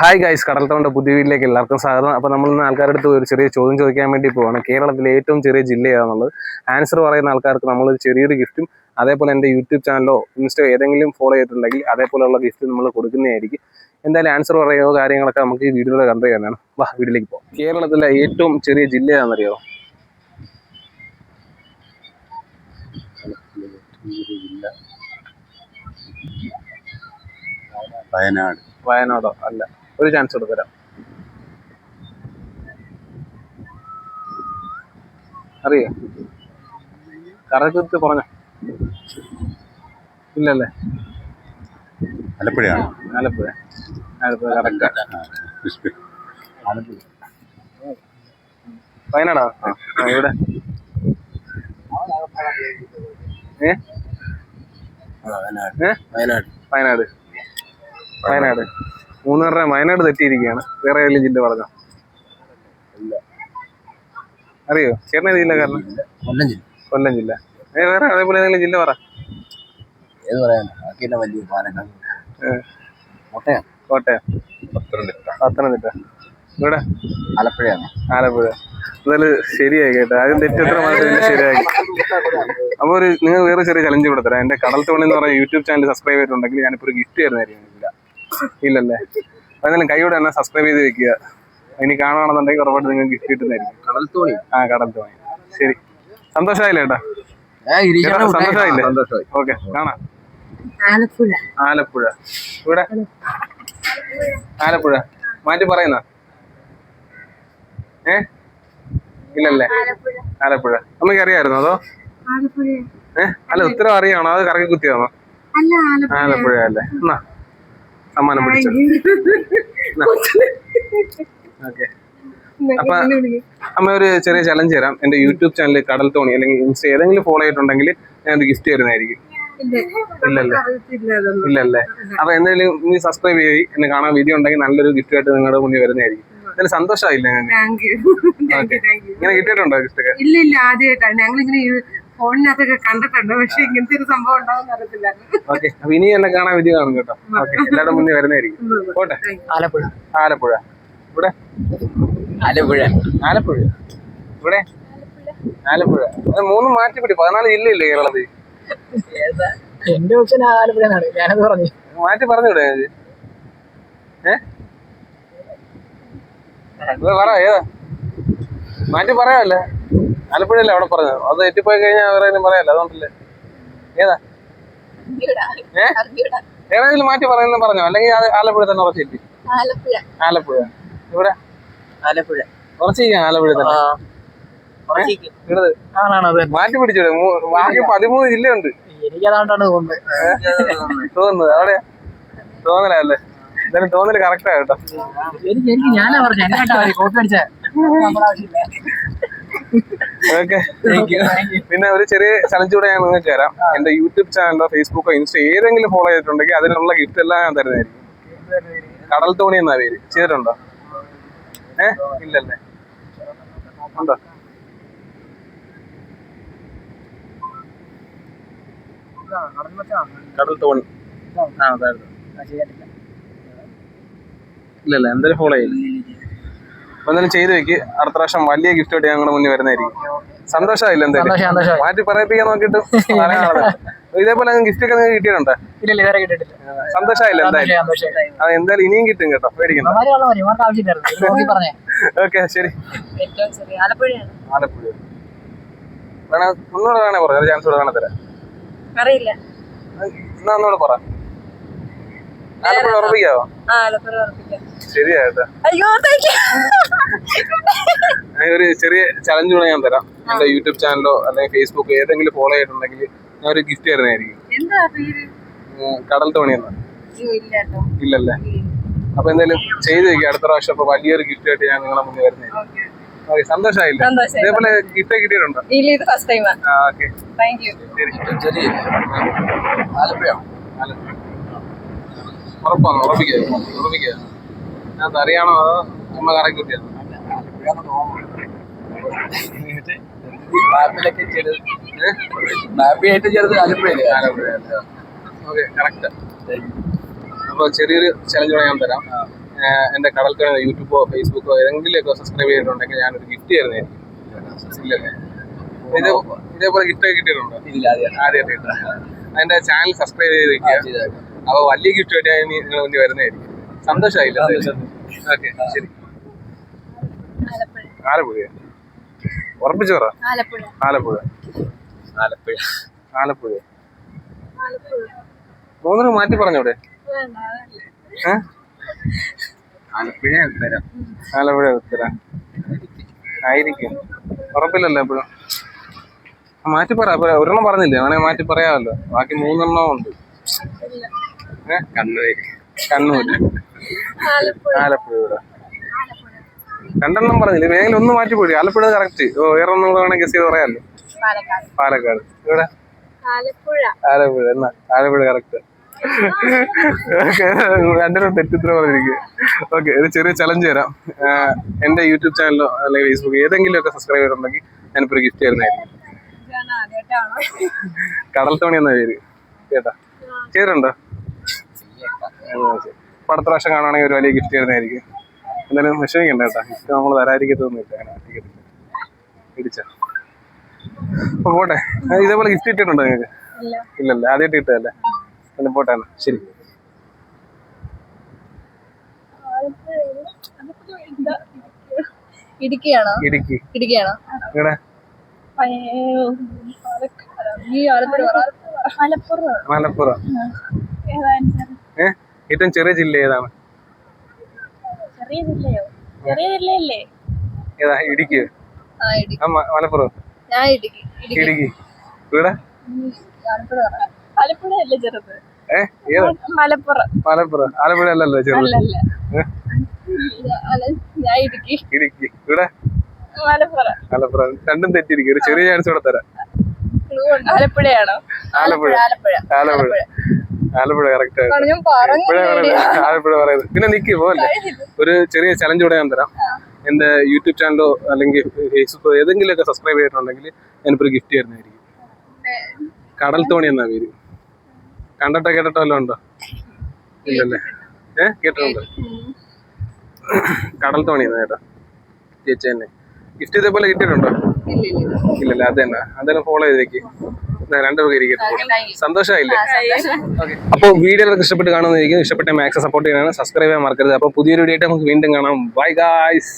Hi guys കടൽത്തോണ്ട പുതിയ വീട്ടിലേക്ക് എല്ലാവർക്കും സ്വാഗതം. അപ്പോൾ നമ്മൾ ഇന്ന് ആൾക്കാരുടെ അടുത്ത് ഒരു ചെറിയ ചോദ്യം ചോദിക്കാൻ വേണ്ടി പോവാണ്. കേരളത്തിലെ ഏറ്റവും ചെറിയ ജില്ല ഏതാണെന്നുള്ളത് ആൻസർ പറയുന്ന ആൾക്കാർക്ക് നമ്മൾ ഒരു ചെറിയൊരു ഗിഫ്റ്റും അതേപോലെ എന്റെ യൂട്യൂബ് ചാനലോ ഇൻസ്റ്റോ ഏതെങ്കിലും ഫോളോ ചെയ്തിട്ടുണ്ടെങ്കിൽ അതേപോലെയുള്ള ഗിഫ്റ്റ് നമ്മൾ കൊടുക്കുന്നതായിരിക്കും. എന്തായാലും ആൻസർ പറയുകയോ കാര്യങ്ങളൊക്കെ നമുക്ക് ഈ വീഡിയോയിൽ കണ്ടു തന്നെയാണ് വാ വീട്ടിലേക്ക് പോകാം കേരളത്തിലെ ഏറ്റവും ചെറിയ ജില്ല ഏതാണെന്നറിയോ വയനാട്. വയനാടോ? അല്ല. ഒരു ചാൻസ് കൊടുത്തരാം. അറിയോ? കറക്റ്റ് കുറഞ്ഞ. ഇല്ലല്ലേ? ആലപ്പുഴയാണ്? ആലപ്പുഴ. ആലപ്പുഴ കറക്റ്റ്. വയനാടാ? ആ ആ, ഇവിടെ. വയനാട്. ഏ? വയനാട്. വയനാട്. വയനാട്. മൂന്നാറിനെ വയനാട് തെറ്റിയിരിക്കുകയാണ്. വേറെ ഏതെങ്കിലും ജില്ല പറഞ്ഞോ? അറിയോ? ചേട്ടൻ ജില്ല കാരണം? കൊല്ലം ജില്ല. കൊല്ലം ജില്ല. ഏ വേറെ അതേപോലെ ഏതെങ്കിലും ജില്ല പറ. ഏത് പറയാനാ ബാക്കിയെല്ലാം വലിയ പാലക്കാട്. ഏ, കോട്ടയം. കോട്ടയം. പത്തനംതിട്ട. പത്തനംതിട്ട. ഇവിടെ ആലപ്പുഴയാണ്. ആലപ്പുഴ. എന്തായാലും ശരിയായി കേട്ടോ. ആദ്യം തെറ്റെത്ര മാത്രമേ ശരിയായി. അപ്പോൾ ഒരു നിങ്ങൾ വേറെ ചെറിയ ചലഞ്ച് കൊടുത്തരാം എന്റെ എന്റെ കടൽ തോണി എന്ന് പറയുന്ന യൂട്യൂബ് ചാനൽ സബ്സ്ക്രൈബ് ചെയ്തിട്ടുണ്ടെങ്കിൽ ഞാനിപ്പോൾ ഒരു ഗിഫ്റ്റ് തരുന്നതായിരിക്കും. ഇല്ലല്ലേ? എന്തായാലും കൈയോടെ തന്നെ സബ്സ്ക്രൈബ് ചെയ്ത് വെക്കുക. ഇനി കാണുകയാണെന്നുണ്ടെങ്കിൽ ഉറപ്പായിട്ട് നിങ്ങൾ ഗിഫ്റ്റ് കിട്ടുന്നതായിരിക്കും. കടൽ തോണി. ആ കടൽ തോണി. ശരി. സന്തോഷമായില്ലേ ഏട്ടാ? സന്തോഷമായില്ലേ? സന്തോഷമായി. ഓക്കെ കാണാം. ആലപ്പുഴ. ആലപ്പുഴ. ഇവിടെ? ആലപ്പുഴ. മാറ്റി പറയുന്ന? ഏ? ഇല്ലല്ലേ? ആലപ്പുഴ. അമ്മയ്ക്ക് അറിയായിരുന്നോ അതോ? ആലപ്പുഴ. ഏ? അല്ല ഉത്തരം അറിയാണോ? അത് കറക്കി കുത്തിയാണോ അല്ല ആലപ്പുഴ. ആലപ്പുഴ അല്ലേ? എന്നാ സമ്മാനം പിടിച്ചു? ഓക്കെ അപ്പൊ അമ്മ ഒരു ചെറിയ ചലഞ്ച് തരാം. എന്റെ യൂട്യൂബ് ചാനൽ കടൽ തോണി അല്ലെങ്കിൽ ഇൻസ്റ്റ ഏതെങ്കിലും ഫോളോ ചെയ്തിട്ടുണ്ടെങ്കിൽ ഞാൻ ഒരു ഗിഫ്റ്റ് തരുന്നതായിരിക്കും ഇല്ലല്ലേ? ഇല്ലല്ലേ? അപ്പൊ എന്തായാലും നീ സബ്സ്ക്രൈബ് ചെയ്യും. എന്നെ കാണാൻ വീഡിയോ ഉണ്ടെങ്കിൽ നല്ലൊരു ഗിഫ്റ്റ് ആയിട്ട് നിങ്ങളുടെ മുന്നിൽ വരുന്നതായിരിക്കും. എന്തായാലും സന്തോഷമായില്ല? ഇങ്ങനെ കിട്ടിയിട്ടുണ്ടോ ഗിഫ്റ്റ് ഒക്കെ? ഇല്ല ഇല്ല ആദ്യമായിട്ടാണ് ഞങ്ങൾ ഇങ്ങനെ ഫോണിനകത്തൊക്കെ കണ്ടിട്ടുണ്ട്. പക്ഷെ ഇങ്ങനത്തെ ഒരു സംഭവം ഉണ്ടാവും അറിയത്തില്ല. ഓക്കെ. അപ്പൊ ഇനി എന്നെ കാണാൻ വിധി കാണും കേട്ടോ. ഓക്കെ. എല്ലാവരുടെ മുന്നേ വരുന്നതായിരിക്കും. പോട്ടെ. ആലപ്പുഴ. ആലപ്പുഴ. ഇവിടെ? ആലപ്പുഴ. ആലപ്പുഴ. ഇവിടെ? ആലപ്പുഴ. അത് മൂന്ന് മാറ്റി പിടി പതിനാല് ജില്ലയില്ലേ കേരളത്തിൽ? എന്റെ ഓപ്ഷൻ ആലപ്പുഴ ഞാനത് പറഞ്ഞു. മാറ്റി പറഞ്ഞൂടെ? ഏ? ഇത് പറ ഏതാ? മാറ്റി പറയാമല്ലേ ആലപ്പുഴയല്ലേ അവിടെ പറഞ്ഞത്? അത് എത്തിപ്പോയി കഴിഞ്ഞാൽ വേറെ പറയാല്ലേ? പറയാമല്ലോ അതുകൊണ്ടല്ലേ. ഏതാ? ഏതെങ്കിലും മാറ്റി പറയുന്ന പറഞ്ഞോ? അല്ലെങ്കിൽ ആലപ്പുഴ തന്നെ ഉറച്ചെത്തി ആലപ്പുഴ. ആലപ്പുഴ. ഇവിടെ? ആലപ്പുഴ. ഉറച്ചിരിക്കാം ആലപ്പുഴ തന്നെ. മാറ്റി പിടിച്ചോടെ ബാക്കി പതിമൂന്ന് ജില്ലയുണ്ട്. എനിക്കതാണ്ടാണ് തോന്നുന്നത്. തോന്നുന്നത്. അവിടെ തോന്നലല്ലേ എന്തായാലും തോന്നൽ കറക്റ്റാ കേട്ടോ. എനിക്ക് എനിക്ക് ഞാനാ പറഞ്ഞു. എന്നെ കോപ്പി അടിച്ച. ഓക്കെ പിന്നെ ഒരു ചെറിയ ചലഞ്ച് കൂടെ ഞാൻ നിങ്ങൾക്ക് തരാം. എന്റെ യൂട്യൂബ് ചാനലോ ഫേസ്ബുക്കോ ഇൻസ്റ്റ ഏതെങ്കിലും ഫോളോ ചെയ്തിട്ടുണ്ടെങ്കിൽ അതിനുള്ള ഗിഫ്റ്റ് എല്ലാം ഞാൻ തരുന്നതായിരിക്കും. കടൽ തോണി എന്നാ പേര്? ചെയ്തിട്ടുണ്ടോ? ഏ? ഇല്ലല്ലേ. ഉണ്ടോ? കടൽ തോണി. ആ അതായിരുന്നു. ഇല്ലല്ല എന്തായാലും ഫോളോ ചെയ്യില്ല? എന്തായാലും ചെയ്ത് വെക്ക്. അടുത്ത പ്രാവശ്യം വലിയ ഗിഫ്റ്റ് ആയിട്ട് ഞങ്ങളുടെ മുന്നിൽ വരുന്നതായിരിക്കും. സന്തോഷമായില്ല എന്തായാലും? മാറ്റി പറയിപ്പിക്കാൻ നോക്കിയിട്ട് ഇതേപോലെ ഗിഫ്റ്റ് ഒക്കെ നിങ്ങൾക്ക് കിട്ടിയിട്ടുണ്ടോ? സന്തോഷമായില്ല എന്തായാലും? അത് എന്തായാലും ഇനിയും കിട്ടും കേട്ടോ. പറഞ്ഞേ. ഓക്കെ ശരി. ആലപ്പുഴ. വേണേ ഒന്നുകൂടെ വേണേ പറയാം ചാൻസ് കൂടെ വേണേ തരാം. അറിയില്ല. എന്നാ ഒന്നുകൂടെ പറ. ആലപ്പുഴ ഉറപ്പിക്കാവോ ആ ആലപ്പുഴ ഉറപ്പിക്കാം. ശരിയാ അയ്യോ ഒരു ചെറിയ ചലഞ്ച് കൂടെ ഞാൻ തരാം. എന്റെ യൂട്യൂബ് ചാനലോ അല്ലെങ്കിൽ ഫേസ്ബുക്ക് ഏതെങ്കിലും ഫോളോ ചെയ്തിട്ടുണ്ടെങ്കിൽ ഞാൻ ഒരു ഗിഫ്റ്റ് തരുന്നതായിരിക്കും. എന്താ പേര്? ഉം, കടൽ തോണി എന്ന് ഇല്ലല്ലേ? അപ്പൊ എന്തായാലും ചെയ്ത് വെക്കുക അടുത്ത പ്രാവശ്യം അപ്പൊ വലിയൊരു ഗിഫ്റ്റ് ആയിട്ട് ഞാൻ നിങ്ങളെ മുന്നിൽ വരുന്നത് ഓക്കെ സന്തോഷമായില്ലേ. ഇതേപോലെ ഗിഫ്റ്റ് കിട്ടിയിട്ടുണ്ടോ? ഇല്ല ഇത് first time okay thank you ശരി ചെറിയ ആലപ്പുഴ ആലപ്പുഴ. ഉറപ്പാണോ ഉറപ്പിക്കുക ഉറപ്പിക്കുക ഞാൻ അറിയാണോ അതോ ചുമ്മാ കറക്കി കുത്തിയാണോ? മാപ്പിലൊക്കെ ചെറുത് മാപ്പിയായിട്ട് ചെറുത് ആലപ്പുഴയില്ലേ ആലപ്പുഴ ഓക്കെ കറക്റ്റ് അപ്പോൾ ചെറിയൊരു ചലഞ്ച് ഞാൻ തരാം. എന്റെ കടൽ തോണി യൂട്യൂബോ ഫേസ്ബുക്കോ ഏതെങ്കിലുമൊക്കെ സബ്സ്ക്രൈബ് ചെയ്തിട്ടുണ്ടെങ്കിൽ ഞാനൊരു ഗിഫ്റ്റ് തരുന്നതായിരിക്കും. ഇല്ലല്ലേ ഇതേ ഇതേപോലെ ഗിഫ്റ്റ് കിട്ടിയിട്ടുണ്ടോ? ഇല്ല ആദ്യമായിട്ട് അതിന്റെ ചാനൽ സബ്സ്ക്രൈബ് ചെയ്ത് വെക്കുക അപ്പൊ വലിയ ഗിഫ്റ്റ് ആയിട്ട് ഞാൻ നിങ്ങൾ മുന്നിൽ വരുന്നതായിരിക്കും. സന്തോഷമായില്ല ഓക്കെ ശരി. ആലപ്പുഴ. ഉറപ്പിച്ചു പറ. ആലപ്പുഴ. ആലപ്പുഴ. ആലപ്പുഴ. ആലപ്പുഴ. മൂന്നിന് മാറ്റി പറഞ്ഞൂടെ? ആലപ്പുഴ ഉത്തരം. ആലപ്പുഴ ഉത്തര. ആയിരിക്കും. ഉറപ്പില്ലല്ലോ എപ്പോഴും. മാറ്റി പറ ഒരെണ്ണം പറഞ്ഞില്ലേ? അങ്ങനെ മാറ്റി പറയാമല്ലോ. ബാക്കി മൂന്നെണ്ണം ഉണ്ട്. ഏ കണ്ണൂര്. കണ്ണൂര്. ആലപ്പുഴ. രണ്ടെണ്ണം പറഞ്ഞില്ലേ? വേഗം ഒന്ന് മാറ്റി പോയി ആലപ്പുഴ കറക്റ്റ് ഓ വേറെ ഒന്നും കൂടെ വേണമെങ്കിൽ ഗസ് ചെയ്ത് പറയാമല്ലോ. പാലക്കാട്. ഇവിടെ? ആലപ്പുഴ. എന്നാ ആലപ്പുഴ കറക്റ്റ് രണ്ടും തെറ്റിത്ര പറഞ്ഞിരിക്കുക. ഓക്കെ ഒരു ചെറിയ ചലഞ്ച് തരാം. എന്റെ യൂട്യൂബ് ചാനലോ അല്ലെങ്കിൽ ഫേസ്ബുക്ക് ഏതെങ്കിലും ഒക്കെ സബ്സ്ക്രൈബ് ചെയ്തിട്ടുണ്ടെങ്കിൽ ഞാനിപ്പോ ഒരു ഗിഫ്റ്റ് തരുന്നതായിരിക്കും കടൽ തോണി എന്ന പേര്. കേട്ടാ? ചെയ്തിട്ടുണ്ടോ? ശരി. അപ്പൊ അടുത്ത പ്രാവശ്യം കാണുകയാണെങ്കിൽ ഒരു വലിയ ഗിഫ്റ്റ് തരുന്നതായിരിക്കും. എന്തായാലും വിഷമിക്കണ്ട കേട്ടോ. ഗിഫ്റ്റ് നമ്മൾ തരാതിരിക്കത്തൊന്നുമില്ല. അങ്ങനെ. ഇടിച്ചോ പോട്ടെ. ഇതേപോലെ ഗിഫ്റ്റ് കിട്ടിയിട്ടുണ്ടോ നിങ്ങൾക്ക്? ഇല്ലല്ലേ? ആദ്യമായിട്ട് കിട്ടുകയല്ലേ? പിന്നെ പോട്ടെ എന്നാ. ശരി. ഇടുക്കിയാണോ? ഇടുക്കി. ഇടുക്കിയാണോ? മലപ്പുറം. മലപ്പുറം ഏ ഏറ്റവും ചെറിയ ജില്ല ഏതാണ്? ചെറിയ ജില്ലയോ? ചെറിയ ജില്ലയല്ലേ? ഏതാ ഇടുക്കി. മലപ്പുറം. ഞാൻ ഇടുക്കി. ഇടുക്കി. ഇടുക്കി. ഇവിടെ? ആലപ്പുഴ ആലപ്പുഴ അല്ലേ ചെറുത്? മലപ്പുറം. മലപ്പുറം. ആലപ്പുഴ അല്ലല്ലോ ചെറുത്. അല്ലല്ല. ഏ? അല്ല, ഞാൻ ഇടുക്കി. ഇടുക്കി. ഇവിടെ? മലപ്പുറം. മലപ്പുറം. രണ്ടും തെറ്റിരിക്കും ഒരു ചെറിയ ചാൻസ് കൂടെ തരാം. ആലപ്പുഴയാണോ? ആലപ്പുഴ. ആലപ്പുഴ. ആലപ്പുഴ. ആലപ്പുഴ കറക്റ്റ് ആലപ്പുഴ പറയുന്നത് പിന്നെ നിക്ക് പോലെ ഒരു ചെറിയ ചലഞ്ച് കൂടെ ഞാൻ തരാം. എന്റെ യൂട്യൂബ് ചാനലോ അല്ലെങ്കിൽ ഫേസ്ബുക്കോ ഏതെങ്കിലും ഒക്കെ സബ്സ്ക്രൈബ് ചെയ്തിട്ടുണ്ടെങ്കിൽ ഞാനിപ്പോ ഒരു ഗിഫ്റ്റ് തരുന്നതായിരിക്കും. കടൽ തോണി എന്നാ പേര്? കണ്ടിട്ടോ കേട്ടിട്ടോ വല്ലതും ഉണ്ടോ? ഇല്ലല്ലേ? ഏഹ് കേട്ടിട്ടുണ്ടോ. കടൽ തോണി എന്നാ കേട്ടോ ചേച്ചി തന്നെ. ഗിഫ്റ്റ് ഇതേപോലെ കിട്ടിയിട്ടുണ്ടോ? ഇല്ലല്ലേ. അത് തന്നെ. അതെല്ലാം ഫോളോ ചെയ്തേക്ക്. രണ്ടു പേർക്ക് ഇരിക്കട്ടെ സന്തോഷമായില്ലേ? അപ്പോൾ വീഡിയോ ഇഷ്ടപ്പെട്ട് കാണുന്നതായിരിക്കും. ഇഷ്ടപ്പെട്ട മാക്സ് സപ്പോർട്ട് ചെയ്യാനാണ്. സബ്സ്ക്രൈബ് ചെയ്യാൻ മറക്കരുത്. അപ്പോൾ പുതിയൊരു വീഡിയോ ആയിട്ട് നമുക്ക് വീണ്ടും കാണാം. Bye guys.